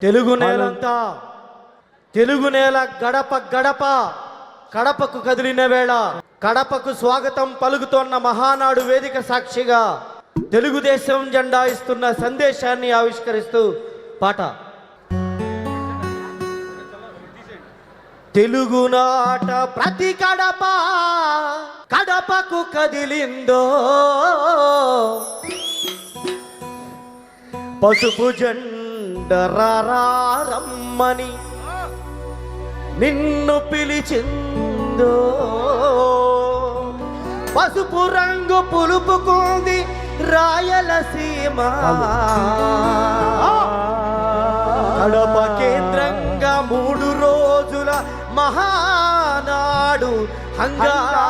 తెలుగు నేలంతా తెలుగు నేల గడప గడప కడపకు కదిలిన వేళ కడపకు స్వాగతం పలుకుతోన్న మహానాడు వేదిక సాక్షిగా తెలుగుదేశం జెండా ఇస్తున్న సందేశాన్ని ఆవిష్కరిస్తూ పాట. తెలుగునాట ప్రతి కడప కడపకు కదిలిందో పసుపు జెండరమ్మని నిన్ను పిలిచిందో. పసుపు రంగు పులుపుకుంది రాయలసీమ కడప కేంద్రంగా మూడు రోజుల మహానాడు హంగామా.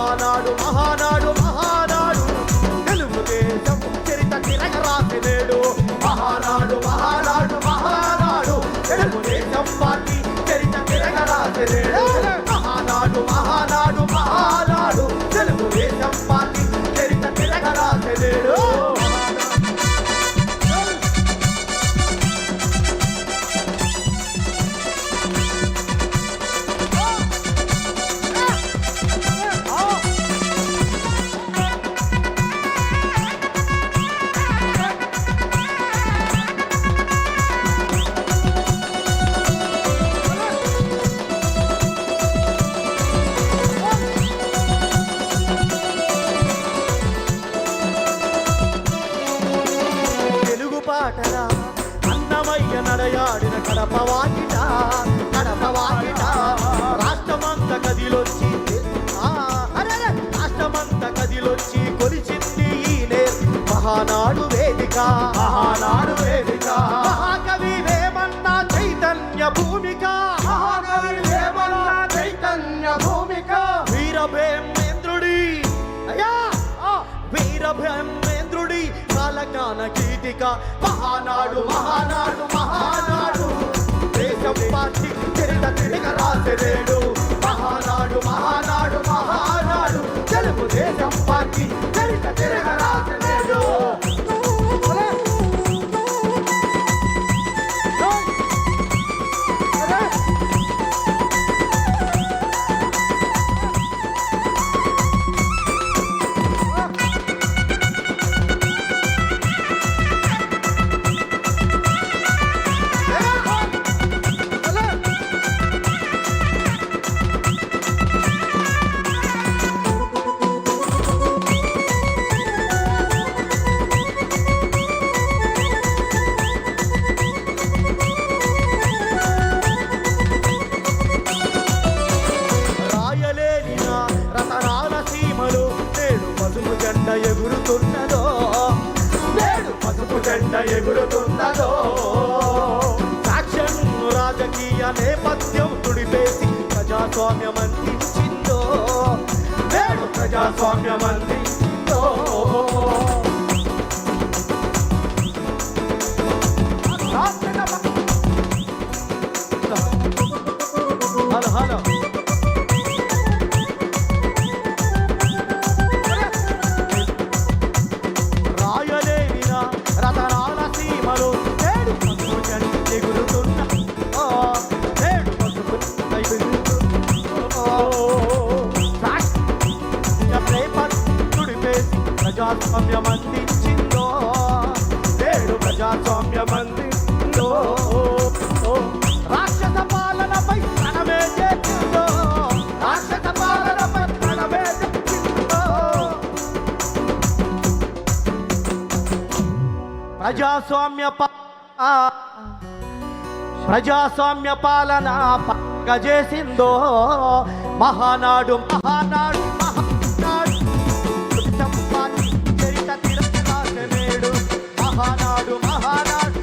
మహానాడు మహానాడు రాష్ట్రమంత కదిలొచ్చి రాష్ట్రమంత కదిలొచ్చి కొలిచింది ఈనే మహానాడు వేదిక. మహానాడు వేదిక. మహాకవి వేమన్నా చైతన్య భూమిక. మహాకవి వేమన్నా చైతన్య భూమిక. వీరభేమేంద్రుడి అయ్యా! వీరబ్రహ్మేంద్రుడి కాలజ్ఞాన గీతిక. మహానాడు మహానాడు మహానాడు. జెండ ఎగురుతున్నదో. సాక్ష్యం రాజకీయ నేపథ్యం తుడిపేసి ప్రజాస్వామ్యం అందించిందో నేడు ప్రజాస్వామ్యం అందించిందో హలో అందిందో రాక్షస పాలనపై ప్రణమే చేసిందో రాక్షస పాలనపై ప్రణమే చేసిందో ప్రజాస్వామ్య ప్రజాస్వామ్య పాలన పక్కజేసిందో మహానాడు మహానాడు మహానాడు. చరిత నేడు మహానాడు మహానాడు.